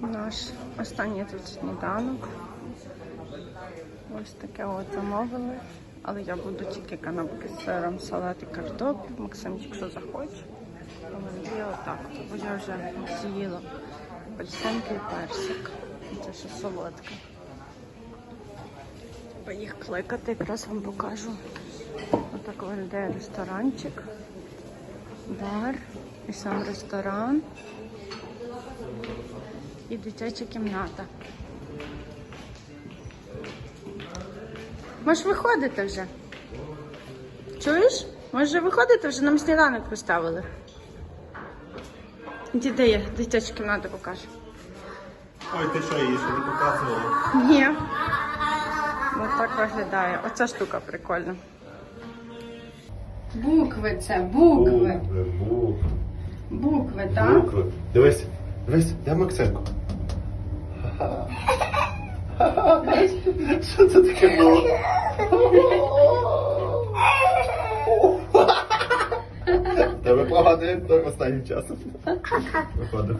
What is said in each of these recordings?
Наш останній тут сніданок. Ось таке от замовили. Але я буду тільки канапки з сиром, салат і картоплю. Максим, якщо захоче, то мені отак. Бо я вже з'їла апельсинки і персик. Це ще солодке. Треба їх кликати, якраз вам покажу. Отак виглядає ресторанчик, бар і сам ресторан і дитяча кімната. Можеш виходити вже? Чуєш? Можеш вже виходити, вже нам сніданок поставили. Іди, де є дитячу кімнату покажу. Ой, ти що її ще не показувала? Ні. Ось так виглядає. Оця штука прикольна. Букви це, букви. букви. Букви, так? Букви. Дивись, дивись, де Максимко? Що це таке було? Тебе поганий актор останнім часом. Виходимо.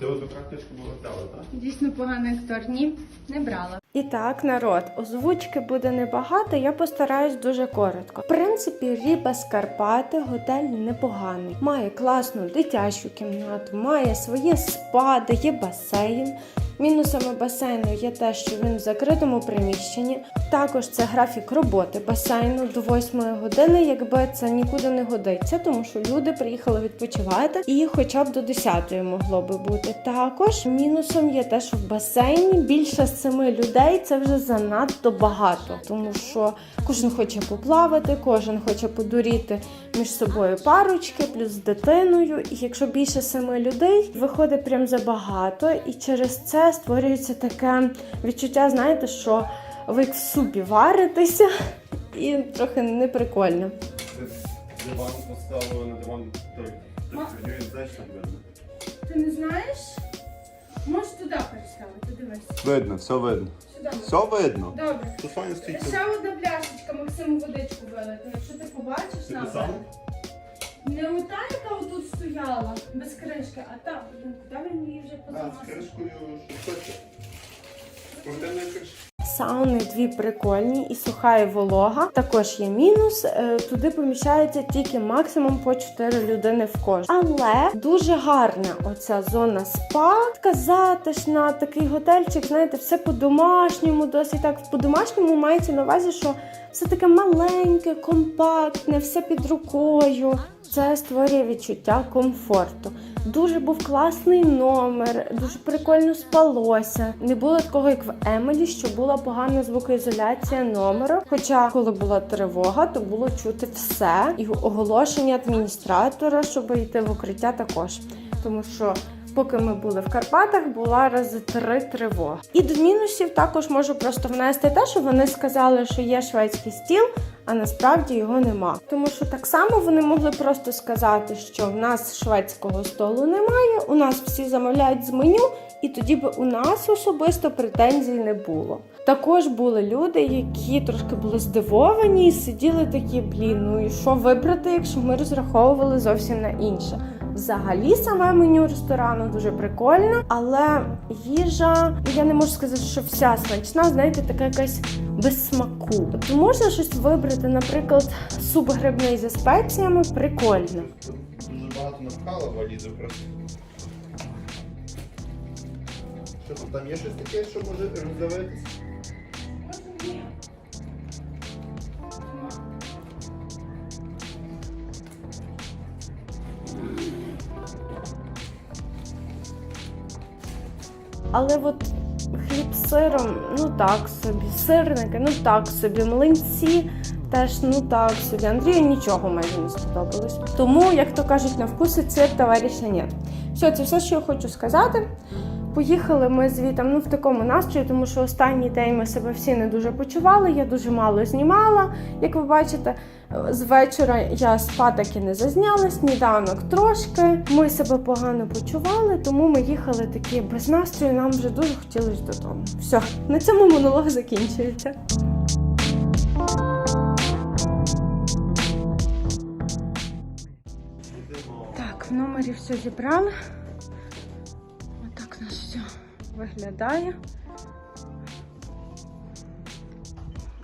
Ти одну практичку була взяла, так? Дійсно поганий актор. Ні, не брала. І так, народ, озвучки буде небагато, я постараюсь дуже коротко. В принципі, Ріба Скарпати готель непоганий. Має класну дитячу кімнату, має своє спа, дає басейн. Мінусами басейну є те, що він в закритому приміщенні. Також це графік роботи басейну до 8 години, якби це нікуди не годиться, тому що люди приїхали відпочивати і хоча б до 10 могло би бути. Також мінусом є те, що в басейні більше семи людей це вже занадто багато, тому що кожен хоче поплавати, кожен хоче подуріти між собою парочки, плюс дитиною. І якщо більше семи людей, виходить прям забагато, і через це створюється таке відчуття, знаєте, що ви як в супі варитеся, і трохи неприкольно. Диван поставили на диван той. Він знаєш, так видно. Ти не знаєш? Можеш туди переставити, дивись. Видно, все видно. Сюди. Все видно. Добре. Тут файно стоїть. Ще одна пляшечка, Максиму водичку вилити. Якщо ти побачиш Ти на писала? Не ота, яка отут стояла, без кришки, а та, блін, куди він її вже А, з кришкою що хоче. Спортивна кришка. Сауни дві прикольні і суха і волога. Також є мінус. е, Туди поміщається тільки максимум по 4 людини в кожну. Але дуже гарна оця зона спа. Така затишна, такий готельчик, знаєте, все по-домашньому, досить так по-домашньому мається на увазі, що все таке маленьке, компактне, все під рукою. Це створює відчуття комфорту. Дуже був класний номер, дуже прикольно спалося. Не було такого, як в Емелі, що була погана звукоізоляція номеру. Хоча, коли була тривога, то було чути все і оголошення адміністратора, щоб йти в укриття також. Тому що поки ми були в Карпатах, була рази три тривоги. І до мінусів також можу просто внести те, що вони сказали, що є шведський стіл, а насправді його нема. Тому що так само вони могли просто сказати, що в нас шведського столу немає, у нас всі замовляють з меню, і тоді би у нас особисто претензій не було. Також були люди, які трошки були здивовані і сиділи такі, блін, ну і що вибрати, якщо ми розраховували зовсім на інше. Взагалі саме меню ресторану дуже прикольно, але їжа, я не можу сказати, що вся смачна, знаєте, така якась без смаку. Тобто можна щось вибрати, наприклад, суп грибний зі спеціями, прикольно. Дуже багато напхала валізи просто. Що там є щось таке, що може роздавитися? Але от хліб з сиром, ну так собі, сирники, ну так собі, млинці теж ну так собі. Андрію нічого майже не сподобалось. Тому, як то кажуть, на вкус і цвіт товариша нет. Все, це все, що я хочу сказати. Поїхали ми звітом ну, в такому настрої, тому що останній день ми себе всі не дуже почували. Я дуже мало знімала. Як ви бачите, з вечора я спа таки не зазняла, сніданок трошки. Ми себе погано почували, тому ми їхали такі без настрою. Нам вже дуже хотілося додому. Все, на цьому монолог закінчується. Так, в номері все зібрали. Виглядає.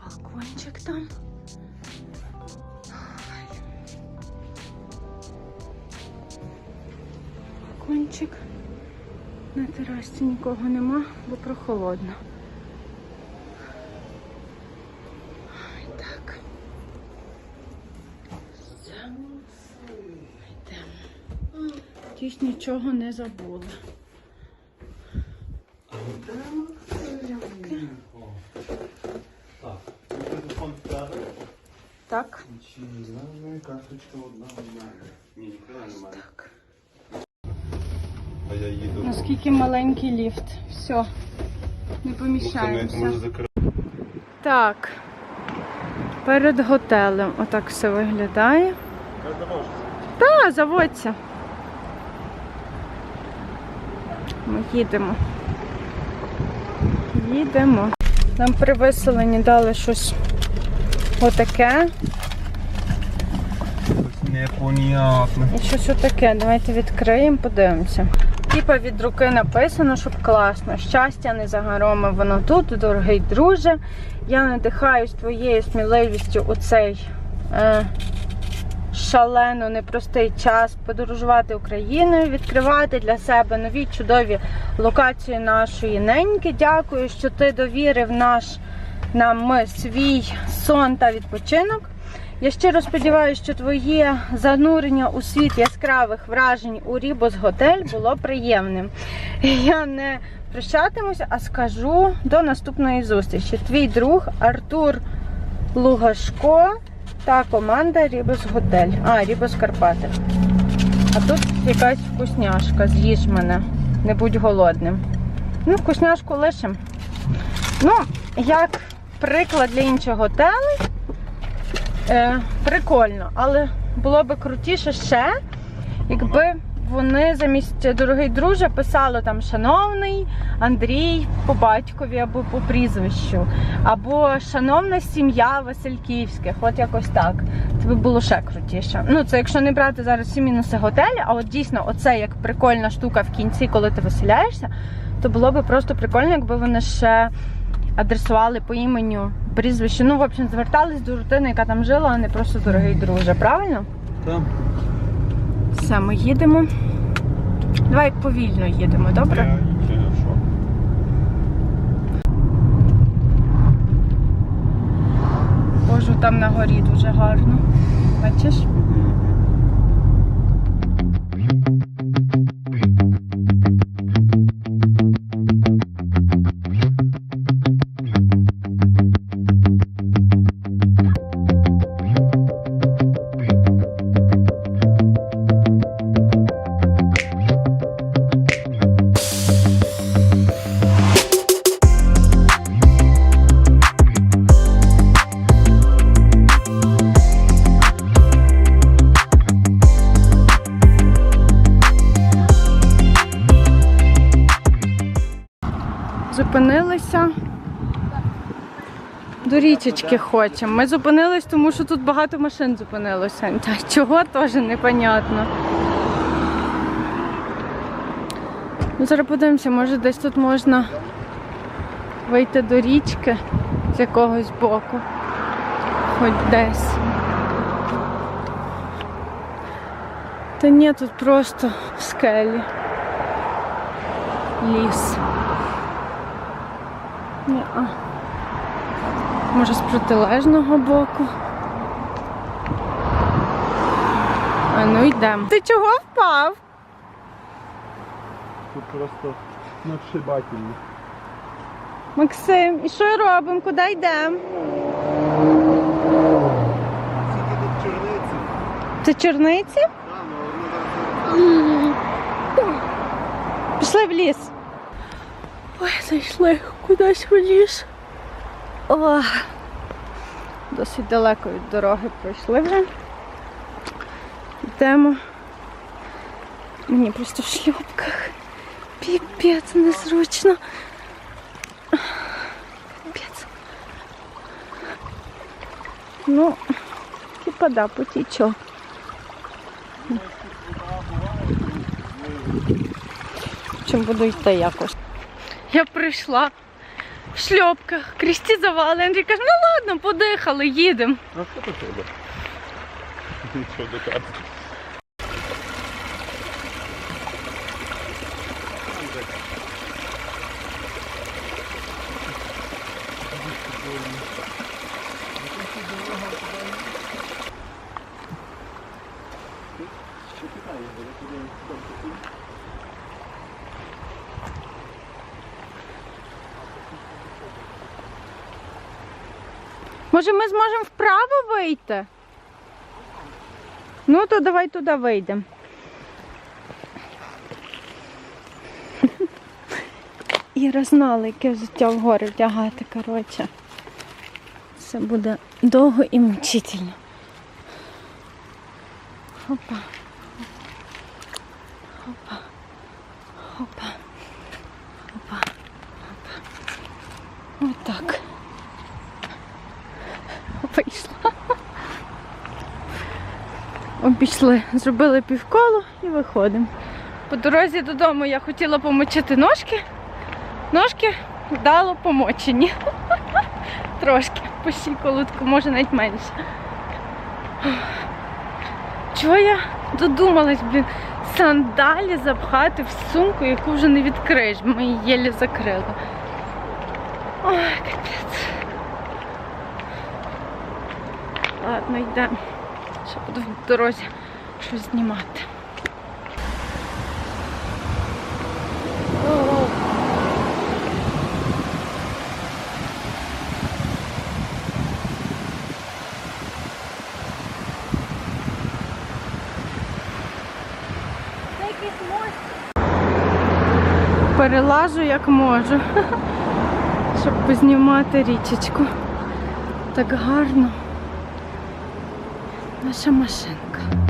Балкончик там. Балкончик. На терасі нікого нема, бо прохолодно. Йдемо. Тісь нічого не забули. Так, телефон в тебе. Так. Чи не знаю, карточка одна. Ні, немає. Так. А я їду. Наскільки маленький ліфт. Все. Не поміщаємося. Так. Перед готелем отак все виглядає. Та, заводься. Ми їдемо. Їдемо. Нам при виселенні дали щось отаке. Непонятно. І щось отаке. Давайте відкриємо, подивимося. Типа від руки написано, щоб класно. Щастя не за горами, воно тут, дорогий друже. Я надихаюсь твоєю сміливістю у цей е, шалено непростий час подорожувати Україною, відкривати для себе нові чудові локації нашої неньки. Дякую, що ти довірив наш нам свій сон та відпочинок. Я щиро сподіваюся, що твоє занурення у світ яскравих вражень у Рібос Готель було приємним. Я не прощатимуся, а скажу до наступної зустрічі. Твій друг Артур Лугашко та команда Рібос Готель. А, Рібос Карпати. А тут якась вкусняшка. З'їж мене. Не будь голодним. Ну, вкусняшку лишим. Ну, як приклад для інших готелей. Е, прикольно, але було би крутіше ще, якби вони замість дорогий друже писали там шановний Андрій по батькові або по прізвищу, або шановна сім'я Васильківських, от якось так. Це би було ще крутіше. Ну, це якщо не брати зараз всі мінуси готелі, а от дійсно оце як прикольна штука в кінці, коли ти виселяєшся, то було би просто прикольно, якби вони ще адресували по іменю, прізвищу. Ну, в общем, звертались до родини, яка там жила, а не просто дорогий друже. Правильно? Там. Все, ми їдемо. Давай повільно їдемо, добре? Боже, там на горі дуже гарно. Бачиш? Зупинилися. До річечки хочемо. Ми зупинились, тому що тут багато машин зупинилося. Та чого теж непонятно. Ну, зараз подивимося, може десь тут можна вийти до річки з якогось боку. Хоч десь. Та ні, тут просто в скелі. Ліс. Ні, а. Може з протилежного боку. А ну йдемо. Ти чого впав? Тут просто надшибательно. Максим, і що робимо? Куди йдемо? Скільки тут черниці? Це черниці? Та, ну, Пішли в ліс. Ой, зайшли кудись в ліс. О, досить далеко від дороги пройшли вже. Йдемо. Мені просто в шлюпках. Піпець незручно. Піпець. Ну, типа да, потічок. Чим буду йти якось. Я прийшла в шльопках, крісті завали. Андрій каже, ну ладно, подихали, їдемо. А що до тебе? Нічого докати. Може, ми зможемо вправо вийти? Ну, то давай туди вийдемо. Іра знала, яке взуття в гори вдягати, коротше. Це буде довго і мучительно. Хопа. Хопа. Хопа. Хопа. Хопа. Отак. Обійшли, зробили півколо і виходимо. По дорозі додому я хотіла помочити ножки. Ножки вдало помочені. Трошки по щиколотку, може навіть менше. Чого я додумалась, блін, сандалі запхати в сумку, яку вже не відкриєш, ми її єлі закрили. Ой, капець. Ладно, йдемо. Ще буду в дорозі щось знімати. Перелажу як можу, щоб познімати річечку. Так гарно. Наша машинка.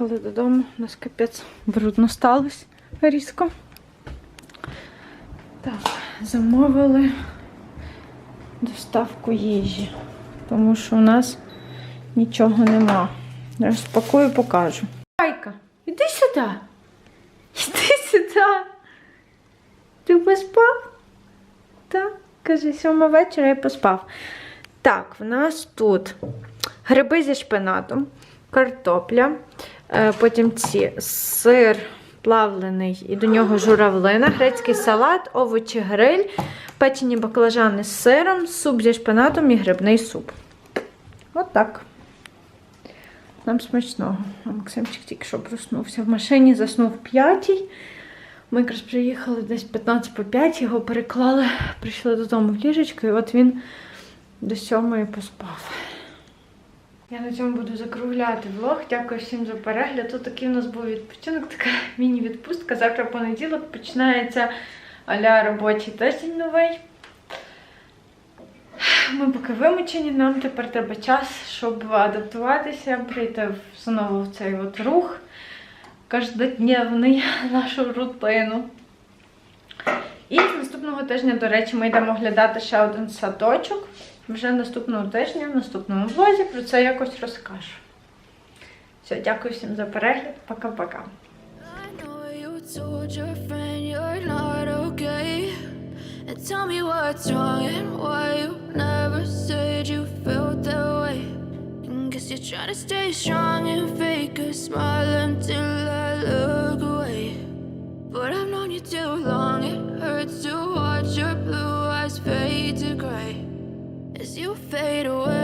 приїхали додому, у нас капець брудно сталося різко. Так, замовили доставку їжі, тому що у нас нічого нема. Розпакую, покажу. Айка, іди сюди. Іди сюди. Ти поспав? Так, каже, сьома вечора я поспав. Так, в нас тут гриби зі шпинатом, картопля, потім ці сир плавлений і до нього журавлина, грецький салат, овочі гриль, печені баклажани з сиром, суп зі шпинатом і грибний суп. От так. Нам смачного. А Максимчик тільки що проснувся в машині, заснув п'ятій. Ми якраз приїхали десь 15 по 5, його переклали, прийшли додому в ліжечко, і от він до сьомої поспав. Я на цьому буду закругляти влог. Дякую всім за перегляд. Тут такий у нас був відпочинок, така міні-відпустка. Завтра понеділок починається аля робочий тиждень новий. Ми поки вимучені, нам тепер треба час, щоб адаптуватися, прийти знову в цей от рух кожнодневний нашу рутину. І наступного тижня, до речі, ми йдемо оглядати ще один садочок. Вже наступного тижня, в наступному влозі про це якось розкажу. Все, дякую всім за перегляд. Пока-пока. Tell me what's wrong and why you never said you felt that way. And guess you're trying to stay strong and fake a smile until I look away. But I've known you too long, it hurts to fade away.